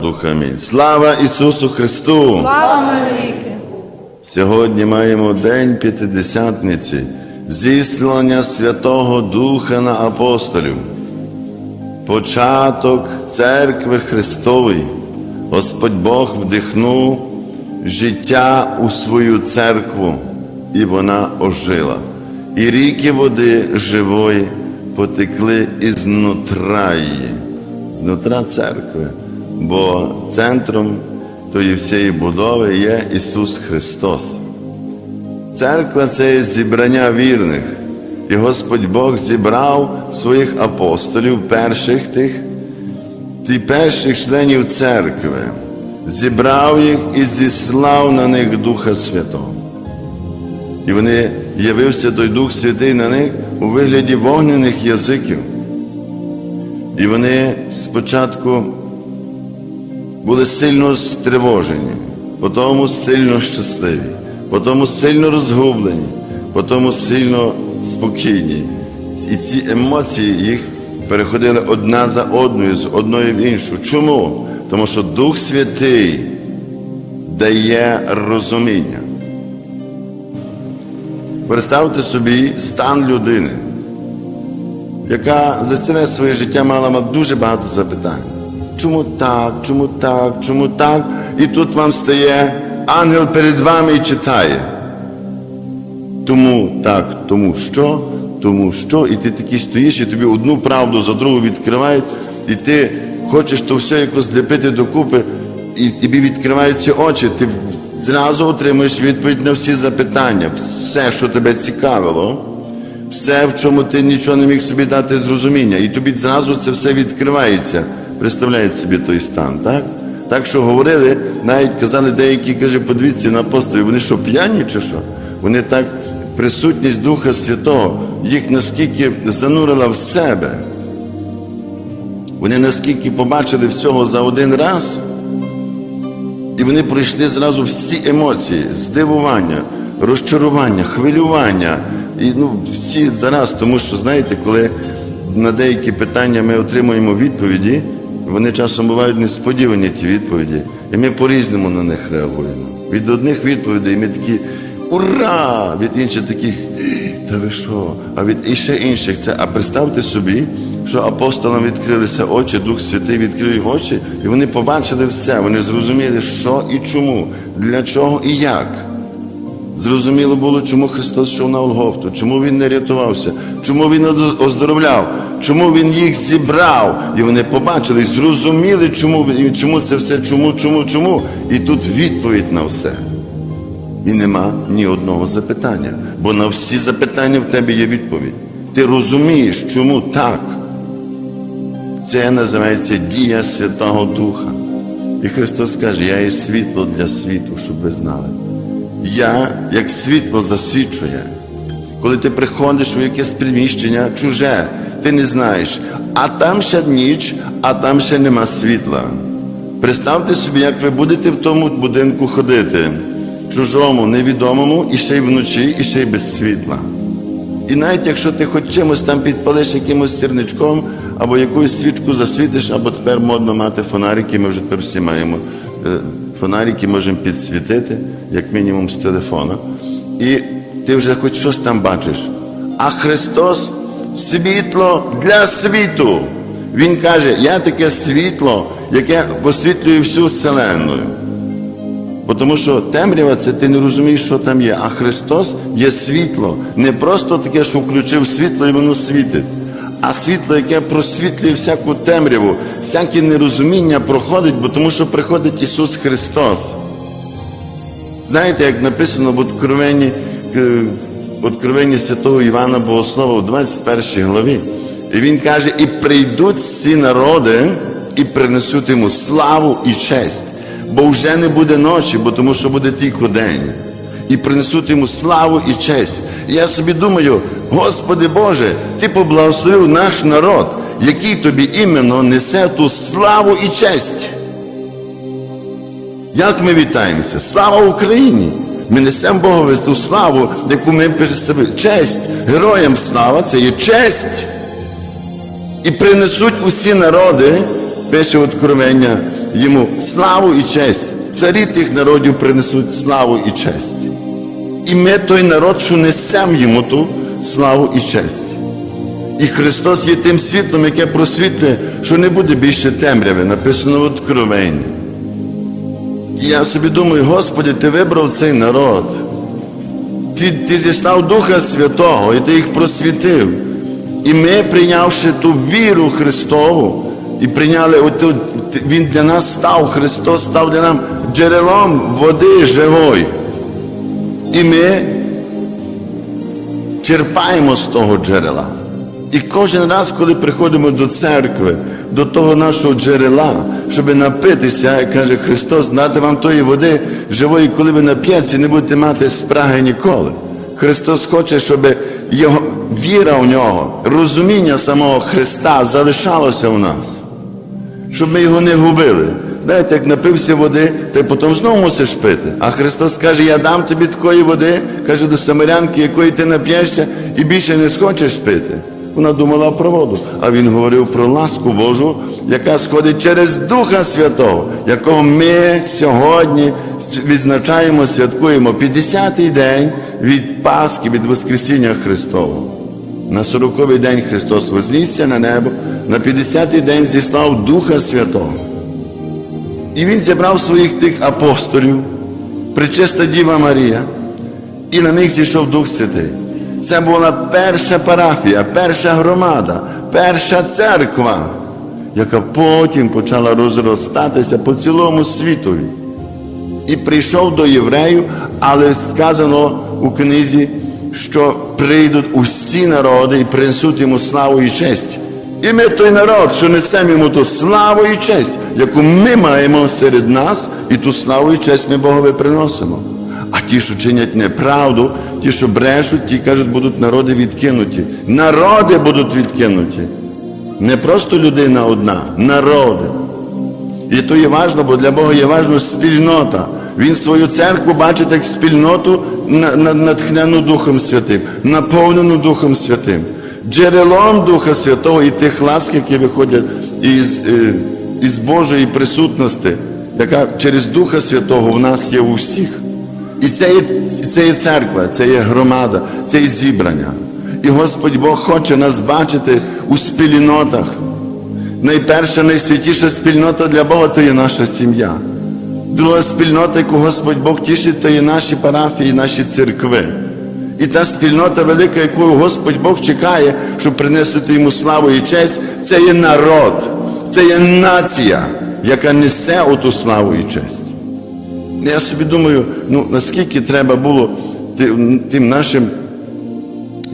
Духа Амінь. Слава Ісусу Христу! Слава навіки! Сьогодні маємо День П'ятидесятниці, зіслання Святого Духа на апостолів, початок церкви Христової. Господь Бог вдихнув життя у свою церкву, і вона ожила. І ріки води живої потекли із нутра її, знутра церкви, бо центром тої всієї будови є Ісус Христос. Церква це є зібрання вірних. І Господь Бог зібрав своїх апостолів, перших тих, ті перших членів церкви, зібрав їх і зіслав на них Духа Святого. І вони явився той Дух Святий на них у вигляді вогняних язиків. І вони спочатку були сильно стривожені, потім сильно щасливі, потім сильно розгублені, потім сильно спокійні. І ці емоції їх переходили одна за одною, з одної в іншу. Чому? Тому що Дух Святий дає розуміння. Представте собі стан людини, яка за ціле своє життя мала дуже багато запитань. Чому так, чому так, чому так? І тут вам стає ангел перед вами і читає. Тому так, тому що, тому що, і ти такий стоїш, і тобі одну правду за другу відкривають, і ти хочеш то все якось зліпити докупи, і тобі відкриваються очі, ти зразу отримуєш відповідь на всі запитання, все, що тебе цікавило, все, в чому ти нічого не міг собі дати зрозуміння, і тобі зразу це все відкривається. Представляють собі той стан, так? Так що говорили, навіть казали деякі, каже, подивіться на апостолів, вони що, п'яні чи що? Вони так, присутність Духа Святого їх наскільки занурила в себе. Вони наскільки побачили всього за один раз, і вони пройшли зразу всі емоції, здивування, розчарування, хвилювання. І ну, всі зараз, тому що, знаєте, коли на деякі питання ми отримуємо відповіді, вони часом бувають несподівані ті відповіді, і ми по-різному на них реагуємо. Від одних відповідей ми такі ура! Від інших таких, та ви що? А від і ще інших це. А представте собі, що апостолам відкрилися очі, Дух Святий відкрив їх очі, і вони побачили все. Вони зрозуміли, що і чому, для чого і як. Зрозуміло було, чому Христос йшов на Олгофту, чому Він не рятувався, чому Він оздоровляв, чому Він їх зібрав. І вони побачили, і зрозуміли, чому, чому це все, чому, чому, чому. І тут відповідь на все. І нема ні одного запитання. Бо на всі запитання в тебе є відповідь. Ти розумієш, чому так. Це називається дія Святого Духа. І Христос каже, я є світло для світу, щоб ви знали. Я, як світло, засвічує. Коли ти приходиш у якесь приміщення чуже, ти не знаєш, а там ще ніч, а там ще нема світла. Представте собі, як ви будете в тому будинку ходити, чужому, невідомому, і ще й вночі, і ще й без світла. І навіть якщо ти хоч чимось там підпалиш якимось сірничком, або якусь свічку засвітиш, або тепер модно мати фонарики, ми вже тепер всі маємо фонарики, можемо підсвітити, як мінімум з телефона. І ти вже хоч щось там бачиш. А Христос світло для світу. Він каже, я таке світло, яке освітлює всю вселенну. Тому що темрява це ти не розумієш, що там є. А Христос є світло. Не просто таке, що включив світло і воно світить, а світло, яке просвітлює всяку темряву, всяке нерозуміння проходить, бо тому що приходить Ісус Христос. Знаєте, як написано в Откровенні, е, в Откровенні святого Івана Богослова в 21 главі. І він каже: і прийдуть всі народи і принесуть йому славу і честь бо вже не буде ночі, бо тому що буде тільки день. І принесуть йому славу і честь. Я собі думаю, Господи Боже, Ти поблагословив наш народ, який тобі іменно несе ту славу і честь. Як ми вітаємося? Слава Україні! Ми несемо Богові ту славу, яку ми перед. Честь. Героям слава це є честь. І принесуть усі народи, пише откровення йому славу і честь. Царі тих народів принесуть славу і честь. І ми той народ, що несемо йому ту славу і честь. І Христос є тим світлом, яке просвітлює, що не буде більше темряви, написано в Откровенні. І я собі думаю, Господи, Ти вибрав цей народ. Ти, ти зіслав Духа Святого, і Ти їх просвітив. І ми, прийнявши ту віру Христову, і прийняли оту, Він для нас став, Христос став для нас джерелом води живої. І ми черпаємо з того джерела. І кожен раз, коли приходимо до церкви, до того нашого джерела, щоб напитися, як каже Христос, дати вам тої води живої, коли ви нап'єтеся, не будете мати спраги ніколи. Христос хоче, щоб його віра в нього, розуміння самого Христа залишалося в нас, щоб ми його не губили. Знаєте, як напився води, ти потім знову мусиш пити. А Христос каже, я дам тобі такої води, каже до самарянки, якої ти нап'єшся, і більше не схочеш пити. Вона думала про воду, а він говорив про ласку Божу, яка сходить через Духа Святого, якого ми сьогодні відзначаємо, святкуємо 50-й день від Пасхи, від Воскресіння Христового. На 40-й день Христос вознісся на небо, на 50-й день зіслав Духа Святого. І Він зібрав своїх тих апостолів, причиста Діва Марія, і на них зійшов Дух Святий. Це була перша парафія, перша громада, перша церква, яка потім почала розростатися по цілому світові. І прийшов до євреїв, але сказано у книзі, що прийдуть усі народи і принесуть йому славу і честь. І ми той народ, що несемо йому ту славу і честь, яку ми маємо серед нас, і ту славу і честь ми Богові приносимо. А ті, що чинять неправду, ті, що брешуть, ті кажуть, будуть народи відкинуті. Народи будуть відкинуті. Не просто людина одна, народи. І то є важливо, бо для Бога є важливо спільнота. Він свою церкву бачить як спільноту на- на- натхнену Духом Святим, наповнену Духом Святим, джерелом Духа Святого і тих ласк, які виходять із, е, із Божої присутності, яка через Духа Святого в нас є у всіх. І це є, це є церква, це є громада, це є зібрання. І Господь Бог хоче нас бачити у спільнотах. Найперша, найсвятіша спільнота для Бога то є наша сім'я. Друга спільнота, яку Господь Бог тішить, то є наші парафії, наші церкви. І та спільнота велика, яку Господь Бог чекає, щоб принести йому славу і честь, це є народ, це є нація, яка несе оту славу і честь. Я собі думаю, ну наскільки треба було тим, нашим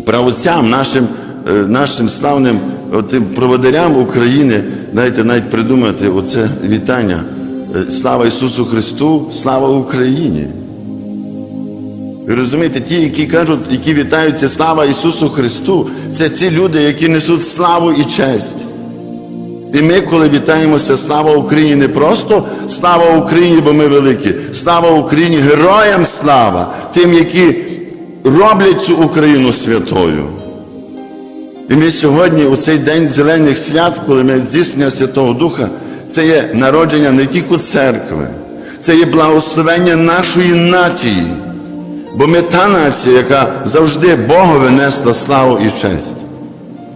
правоцям, нашим, е, нашим славним тим проводарям України, дайте навіть придумати оце вітання. Е, Слава Ісусу Христу, слава Україні. Ви розумієте, ті, які кажуть, які вітаються слава Ісусу Христу, це ті люди, які несуть славу і честь. І ми, коли вітаємося, слава Україні, не просто слава Україні, бо ми великі, слава Україні, героям слава, тим, які роблять цю Україну святою. І ми сьогодні, у цей день зелених свят, коли ми здійснення Святого Духа, це є народження не тільки церкви, це є благословення нашої нації. Бо ми та нація, яка завжди Богу винесла славу і честь.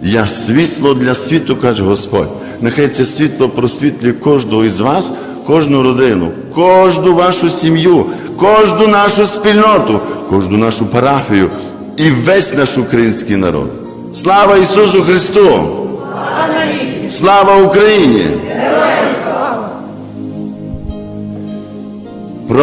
Я світло для світу, каже Господь. Нехай це світло просвітлює кожного із вас, кожну родину, кожну вашу сім'ю, кожну нашу спільноту, кожну нашу парафію і весь наш український народ. Слава Ісусу Христу! Слава Україні!